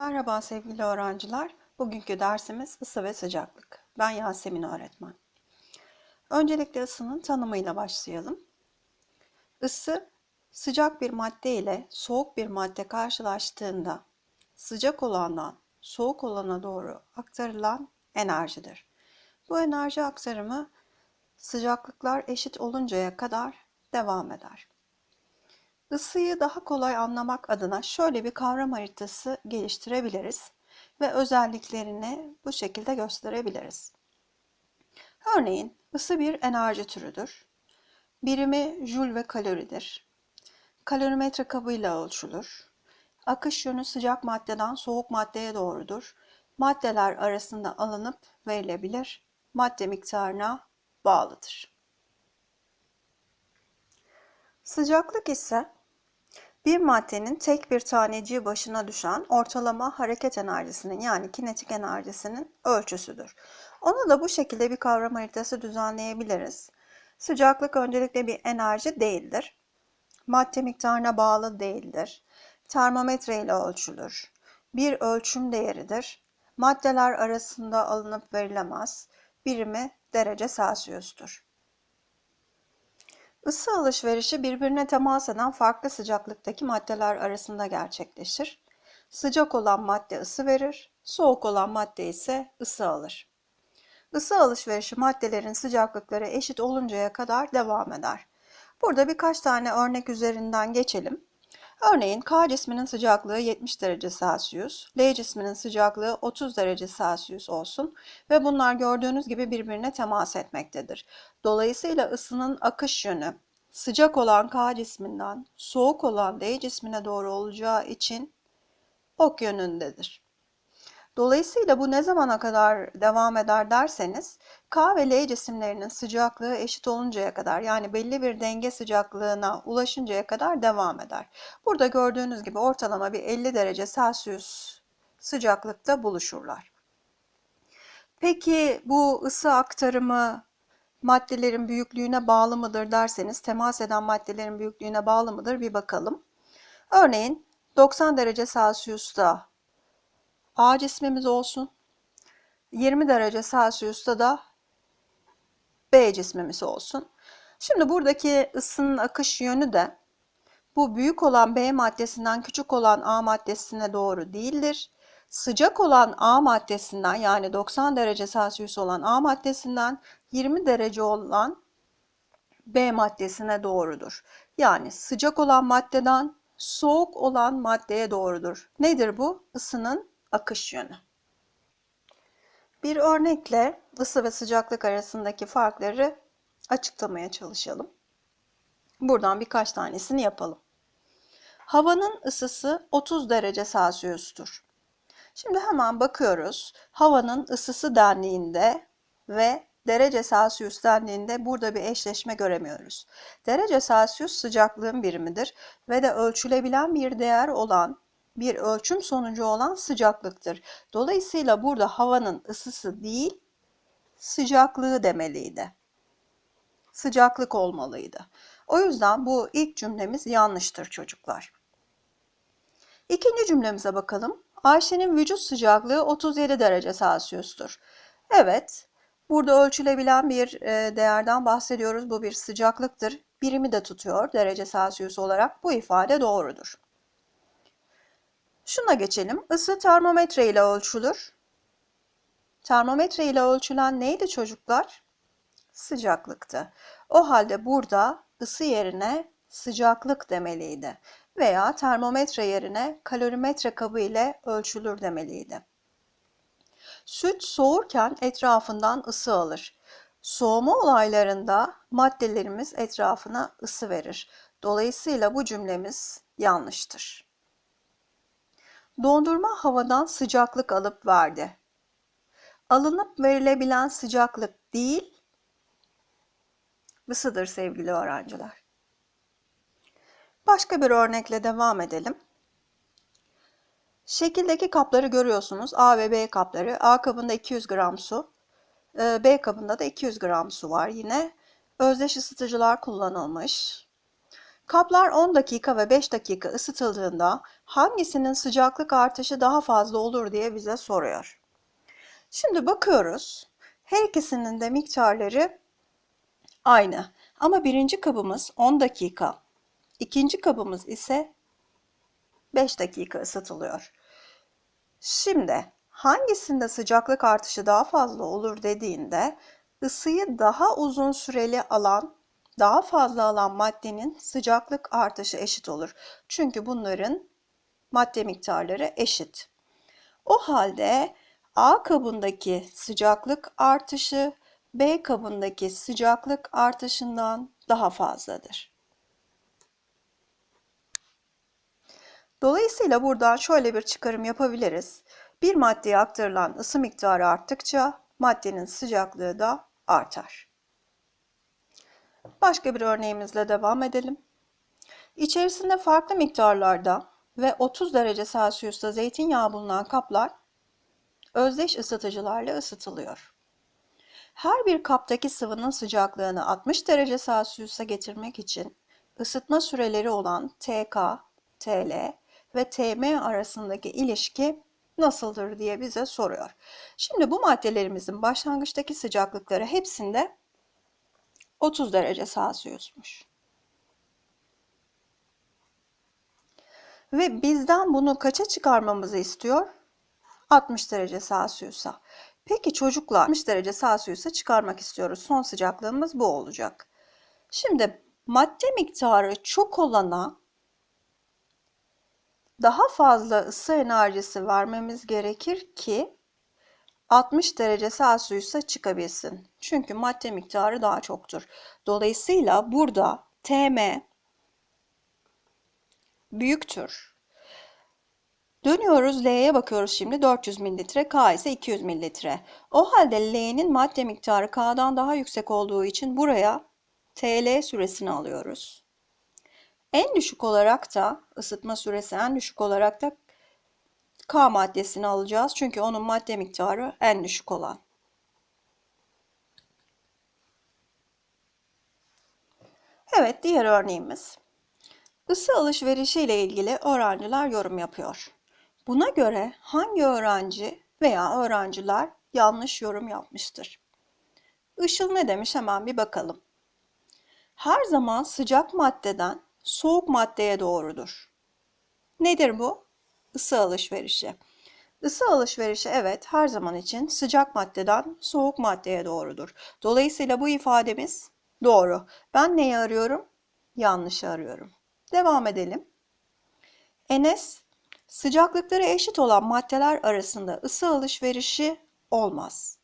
Merhaba sevgili öğrenciler. Bugünkü dersimiz ısı ve sıcaklık. Ben Yasemin öğretmen. Öncelikle ısının tanımıyla başlayalım. Isı, sıcak bir madde ile soğuk bir madde karşılaştığında sıcak olandan soğuk olana doğru aktarılan enerjidir. Bu enerji aktarımı sıcaklıklar eşit oluncaya kadar devam eder. Isıyı daha kolay anlamak adına şöyle bir kavram haritası geliştirebiliriz ve özelliklerini bu şekilde gösterebiliriz. Örneğin ısı bir enerji türüdür. Birimi jül ve kaloridir. Kalorimetre kabıyla ölçülür. Akış yönü sıcak maddeden soğuk maddeye doğrudur. Maddeler arasında alınıp verilebilir. Madde miktarına bağlıdır. Sıcaklık ise bir maddenin tek bir taneciği başına düşen ortalama hareket enerjisinin yani kinetik enerjisinin ölçüsüdür. Onu da bu şekilde bir kavram haritası düzenleyebiliriz. Sıcaklık öncelikle bir enerji değildir. Madde miktarına bağlı değildir. Termometre ile ölçülür. Bir ölçüm değeridir. Maddeler arasında alınıp verilemez. Birimi derece Celsius'tur. Isı alışverişi birbirine temas eden farklı sıcaklıktaki maddeler arasında gerçekleşir. Sıcak olan madde ısı verir, soğuk olan madde ise ısı alır. Isı alışverişi maddelerin sıcaklıkları eşit oluncaya kadar devam eder. Burada birkaç tane örnek üzerinden geçelim. Örneğin K cisminin sıcaklığı 70 derece Celsius, L cisminin sıcaklığı 30 derece Celsius olsun ve bunlar gördüğünüz gibi birbirine temas etmektedir. Dolayısıyla ısının akış yönü sıcak olan K cisminden soğuk olan L cismine doğru olacağı için ok yönündedir. Dolayısıyla bu ne zamana kadar devam eder derseniz K ve L cisimlerinin sıcaklığı eşit oluncaya kadar yani belli bir denge sıcaklığına ulaşıncaya kadar devam eder. Burada gördüğünüz gibi ortalama bir 50 derece Celsius sıcaklıkta buluşurlar. Peki bu ısı aktarımı maddelerin büyüklüğüne bağlı mıdır derseniz temas eden maddelerin büyüklüğüne bağlı mıdır bir bakalım. Örneğin 90 derece Celsius'ta A cismimiz olsun. 20 derece Celsius'ta da B cismimiz olsun. Şimdi buradaki ısının akış yönü de bu büyük olan B maddesinden küçük olan A maddesine doğru değildir. Sıcak olan A maddesinden yani 90 derece Celsius olan A maddesinden 20 derece olan B maddesine doğrudur. Yani sıcak olan maddeden soğuk olan maddeye doğrudur. Nedir bu? Isının akış yönü. Bir örnekle ısı ve sıcaklık arasındaki farkları açıklamaya çalışalım. Buradan birkaç tanesini yapalım. Havanın ısısı 30 derece Celsius'tur. Şimdi hemen bakıyoruz. Havanın ısısı dendiğinde ve derece Celsius dendiğinde burada bir eşleşme göremiyoruz. Derece Celsius sıcaklığın birimidir ve de ölçülebilen bir değer olan bir ölçüm sonucu olan sıcaklıktır. Dolayısıyla burada havanın ısısı değil, sıcaklığı demeliydi. Sıcaklık olmalıydı. O yüzden bu ilk cümlemiz yanlıştır çocuklar. İkinci cümlemize bakalım. Ayşe'nin vücut sıcaklığı 37 derece Celsius'tur. Evet, burada ölçülebilen bir e, değerden bahsediyoruz. Bu bir sıcaklıktır. Birimi de tutuyor derece Celsius olarak. Bu ifade doğrudur. Şuna geçelim. Isı termometre ile ölçülür. Termometre ile ölçülen neydi çocuklar? Sıcaklıktı. O halde burada ısı yerine sıcaklık demeliydi veya termometre yerine kalorimetre kabı ile ölçülür demeliydi. Süt soğurken etrafından ısı alır. Soğuma olaylarında maddelerimiz etrafına ısı verir. Dolayısıyla bu cümlemiz yanlıştır. Dondurma havadan sıcaklık alıp verdi. Alınıp verilebilen sıcaklık değil, ısıdır sevgili öğrenciler. Başka bir örnekle devam edelim. Şekildeki kapları görüyorsunuz. A ve B kapları. A kabında 200 gram su. E, B kabında da 200 gram su var. Yine özdeş ısıtıcılar kullanılmış. Kaplar 10 dakika ve 5 dakika ısıtıldığında hangisinin sıcaklık artışı daha fazla olur diye bize soruyor. Şimdi bakıyoruz. Her ikisinin de miktarları aynı. Ama birinci kabımız 10 dakika, ikinci kabımız ise 5 dakika ısıtılıyor. Şimdi hangisinde sıcaklık artışı daha fazla olur dediğinde ısıyı daha uzun süreli alan, daha fazla alan maddenin sıcaklık artışı eşit olur. Çünkü bunların madde miktarları eşit. O halde A kabındaki sıcaklık artışı B kabındaki sıcaklık artışından daha fazladır. Dolayısıyla buradan şöyle bir çıkarım yapabiliriz. Bir maddeye aktarılan ısı miktarı arttıkça maddenin sıcaklığı da artar. Başka bir örneğimizle devam edelim. İçerisinde farklı miktarlarda ve 30 derece Celsius'ta zeytinyağı bulunan kaplar özdeş ısıtıcılarla ısıtılıyor. Her bir kaptaki sıvının sıcaklığını 60 derece Celsius'a getirmek için ısıtma süreleri olan TK, TL ve TM arasındaki ilişki nasıldır diye bize soruyor. Şimdi bu maddelerimizin başlangıçtaki sıcaklıkları hepsinde 30 derece Celsius'muş. Ve bizden bunu kaça çıkarmamızı istiyor? 60 derece Celsius'a. Peki çocuklar 60 derece Celsius'a çıkarmak istiyoruz. Son sıcaklığımız bu olacak. Şimdi madde miktarı çok olana daha fazla ısı enerjisi vermemiz gerekir ki 60 derece Celsius'a çıkabilsin. Çünkü madde miktarı daha çoktur. Dolayısıyla burada TM büyüktür. Dönüyoruz L'ye bakıyoruz şimdi 400 mililitre, K ise 200 mililitre. O halde L'nin madde miktarı K'dan daha yüksek olduğu için buraya TL süresini alıyoruz. En düşük olarak da ısıtma süresi en düşük olarak da K maddesini alacağız. Çünkü onun madde miktarı en düşük olan. Evet diğer örneğimiz. Isı alışverişi ile ilgili öğrenciler yorum yapıyor. Buna göre hangi öğrenci veya öğrenciler yanlış yorum yapmıştır? Işıl ne demiş hemen bir bakalım. Her zaman sıcak maddeden soğuk maddeye doğrudur. Nedir bu? Isı alışverişi. Isı alışverişi evet her zaman için sıcak maddeden soğuk maddeye doğrudur. Dolayısıyla bu ifademiz doğru. Ben neyi arıyorum? Yanlışı arıyorum. Devam edelim. Enes, sıcaklıkları eşit olan maddeler arasında ısı alışverişi olmaz.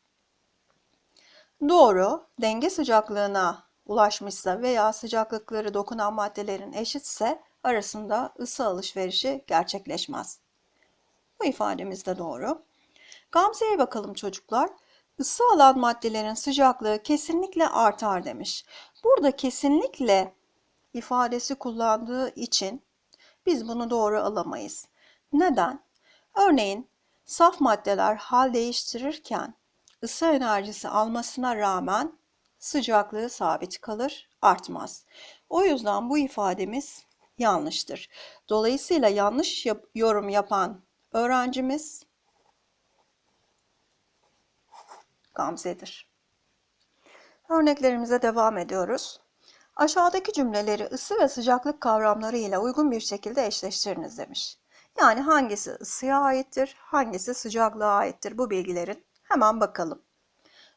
Doğru, denge sıcaklığına ulaşmışsa veya sıcaklıkları dokunan maddelerin eşitse arasında ısı alışverişi gerçekleşmez. Bu ifademiz de doğru. Gamze'ye bakalım çocuklar. Isı alan maddelerin sıcaklığı kesinlikle artar demiş. Burada kesinlikle ifadesi kullandığı için biz bunu doğru alamayız. Neden? Örneğin saf maddeler hal değiştirirken ısı enerjisi almasına rağmen sıcaklığı sabit kalır, artmaz. O yüzden bu ifademiz yanlıştır. Dolayısıyla yanlış yap yorum yapan öğrencimiz Gamze'dir. Örneklerimize devam ediyoruz. Aşağıdaki cümleleri ısı ve sıcaklık kavramları ile uygun bir şekilde eşleştiriniz demiş. Yani hangisi ısıya aittir, hangisi sıcaklığa aittir bu bilgilerin hemen bakalım.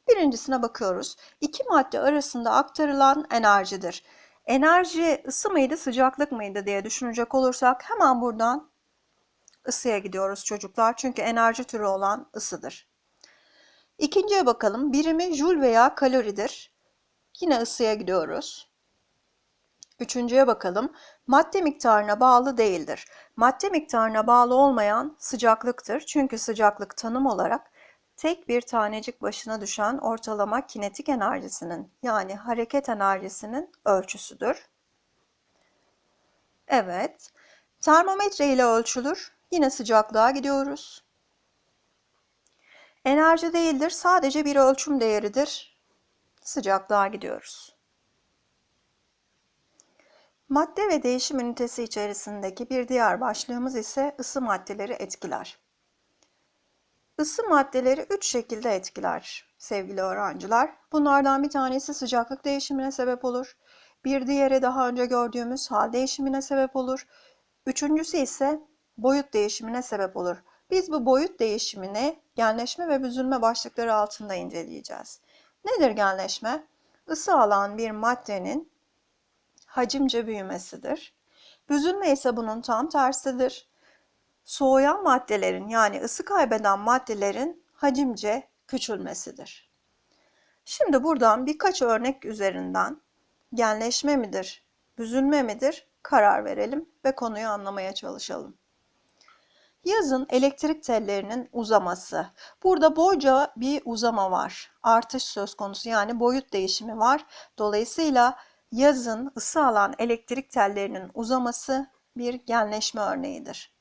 Birincisine bakıyoruz. İki madde arasında aktarılan enerjidir. Enerji ısı mıydı, sıcaklık mıydı diye düşünecek olursak hemen buradan ısıya gidiyoruz çocuklar. Çünkü enerji türü olan ısıdır. İkinciye bakalım. Birimi jul veya kaloridir. Yine ısıya gidiyoruz. Üçüncüye bakalım. Madde miktarına bağlı değildir. Madde miktarına bağlı olmayan sıcaklıktır. Çünkü sıcaklık tanım olarak tek bir tanecik başına düşen ortalama kinetik enerjisinin yani hareket enerjisinin ölçüsüdür. Evet. Termometre ile ölçülür. Yine sıcaklığa gidiyoruz. Enerji değildir, sadece bir ölçüm değeridir. Sıcaklığa gidiyoruz. Madde ve değişim ünitesi içerisindeki bir diğer başlığımız ise ısı maddeleri etkiler. Isı maddeleri üç şekilde etkiler sevgili öğrenciler. Bunlardan bir tanesi sıcaklık değişimine sebep olur. Bir diğeri daha önce gördüğümüz hal değişimine sebep olur. Üçüncüsü ise boyut değişimine sebep olur. Biz bu boyut değişimini genleşme ve büzülme başlıkları altında inceleyeceğiz. Nedir genleşme? Isı alan bir maddenin hacimce büyümesidir. Büzülme ise bunun tam tersidir. Soğuyan maddelerin yani ısı kaybeden maddelerin hacimce küçülmesidir. Şimdi buradan birkaç örnek üzerinden genleşme midir, büzülme midir karar verelim ve konuyu anlamaya çalışalım. Yazın elektrik tellerinin uzaması. Burada boyca bir uzama var. Artış söz konusu yani boyut değişimi var. Dolayısıyla yazın ısı alan elektrik tellerinin uzaması bir genleşme örneğidir.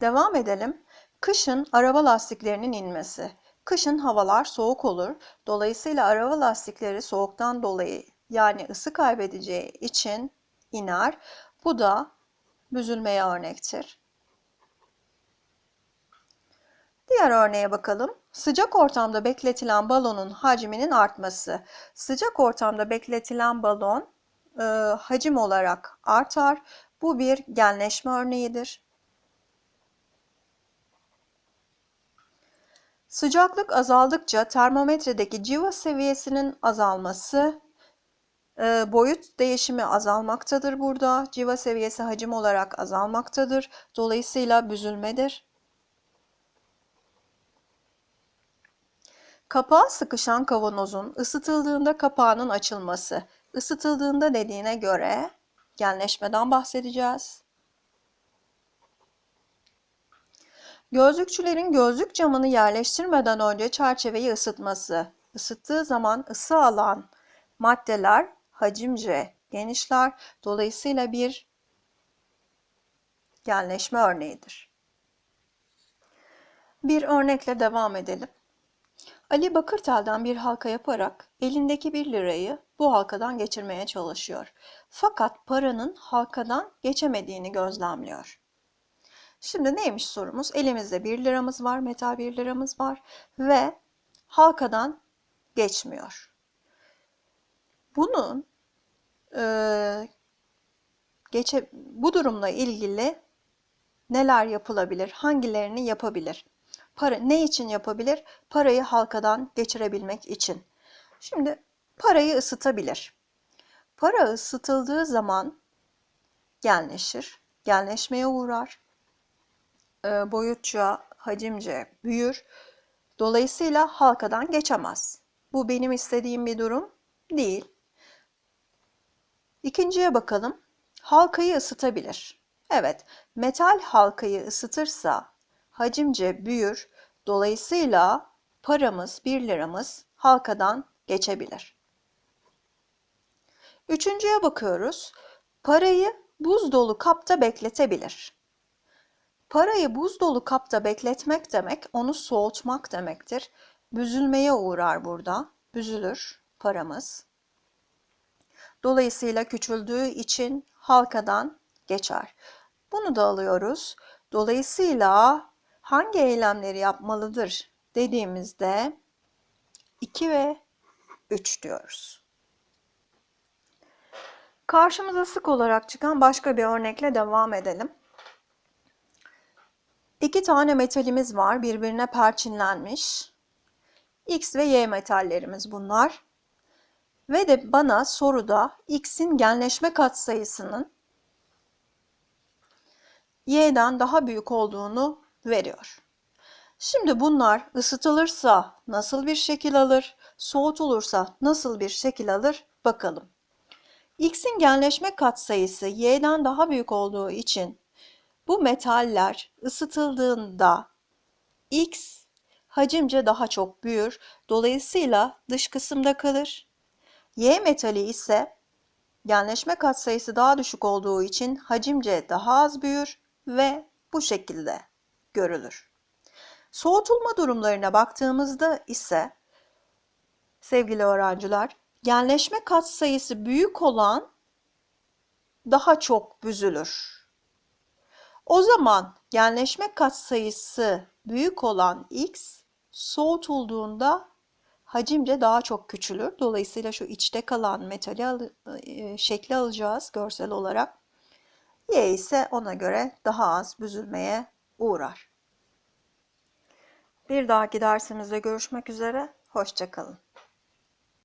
Devam edelim. Kışın araba lastiklerinin inmesi. Kışın havalar soğuk olur. Dolayısıyla araba lastikleri soğuktan dolayı yani ısı kaybedeceği için iner. Bu da büzülmeye örnektir. Diğer örneğe bakalım. Sıcak ortamda bekletilen balonun hacminin artması. Sıcak ortamda bekletilen balon e, hacim olarak artar. Bu bir genleşme örneğidir. Sıcaklık azaldıkça termometredeki civa seviyesinin azalması, e, boyut değişimi azalmaktadır burada. Civa seviyesi hacim olarak azalmaktadır. Dolayısıyla büzülmedir. Kapağı sıkışan kavanozun ısıtıldığında kapağının açılması. Isıtıldığında dediğine göre genleşmeden bahsedeceğiz. Gözlükçülerin gözlük camını yerleştirmeden önce çerçeveyi ısıtması. Isıttığı zaman ısı alan maddeler hacimce genişler. Dolayısıyla bir genleşme örneğidir. Bir örnekle devam edelim. Ali Bakırtel'den bir halka yaparak elindeki bir lirayı bu halkadan geçirmeye çalışıyor. Fakat paranın halkadan geçemediğini gözlemliyor. Şimdi neymiş sorumuz? Elimizde 1 liramız var, metal 1 liramız var ve halkadan geçmiyor. Bunun e, geçe, bu durumla ilgili neler yapılabilir? Hangilerini yapabilir? Para ne için yapabilir? Parayı halkadan geçirebilmek için. Şimdi parayı ısıtabilir. Para ısıtıldığı zaman genleşir, genleşmeye uğrar e, boyutça, hacimce büyür. Dolayısıyla halkadan geçemez. Bu benim istediğim bir durum değil. İkinciye bakalım. Halkayı ısıtabilir. Evet, metal halkayı ısıtırsa hacimce büyür. Dolayısıyla paramız, 1 liramız halkadan geçebilir. Üçüncüye bakıyoruz. Parayı buz dolu kapta bekletebilir. Parayı buz dolu kapta bekletmek demek onu soğutmak demektir. Büzülmeye uğrar burada. Büzülür paramız. Dolayısıyla küçüldüğü için halkadan geçer. Bunu da alıyoruz. Dolayısıyla hangi eylemleri yapmalıdır dediğimizde 2 ve 3 diyoruz. Karşımıza sık olarak çıkan başka bir örnekle devam edelim. İki tane metalimiz var birbirine perçinlenmiş. X ve Y metallerimiz bunlar. Ve de bana soruda X'in genleşme katsayısının Y'den daha büyük olduğunu veriyor. Şimdi bunlar ısıtılırsa nasıl bir şekil alır, soğutulursa nasıl bir şekil alır bakalım. X'in genleşme katsayısı Y'den daha büyük olduğu için bu metaller ısıtıldığında X hacimce daha çok büyür. Dolayısıyla dış kısımda kalır. Y metali ise genleşme katsayısı daha düşük olduğu için hacimce daha az büyür ve bu şekilde görülür. Soğutulma durumlarına baktığımızda ise sevgili öğrenciler genleşme katsayısı büyük olan daha çok büzülür. O zaman genleşme katsayısı büyük olan X soğutulduğunda hacimce daha çok küçülür. Dolayısıyla şu içte kalan metali al- e, şekli alacağız görsel olarak. Y ise ona göre daha az büzülmeye uğrar. Bir dahaki dersimizde görüşmek üzere. Hoşçakalın.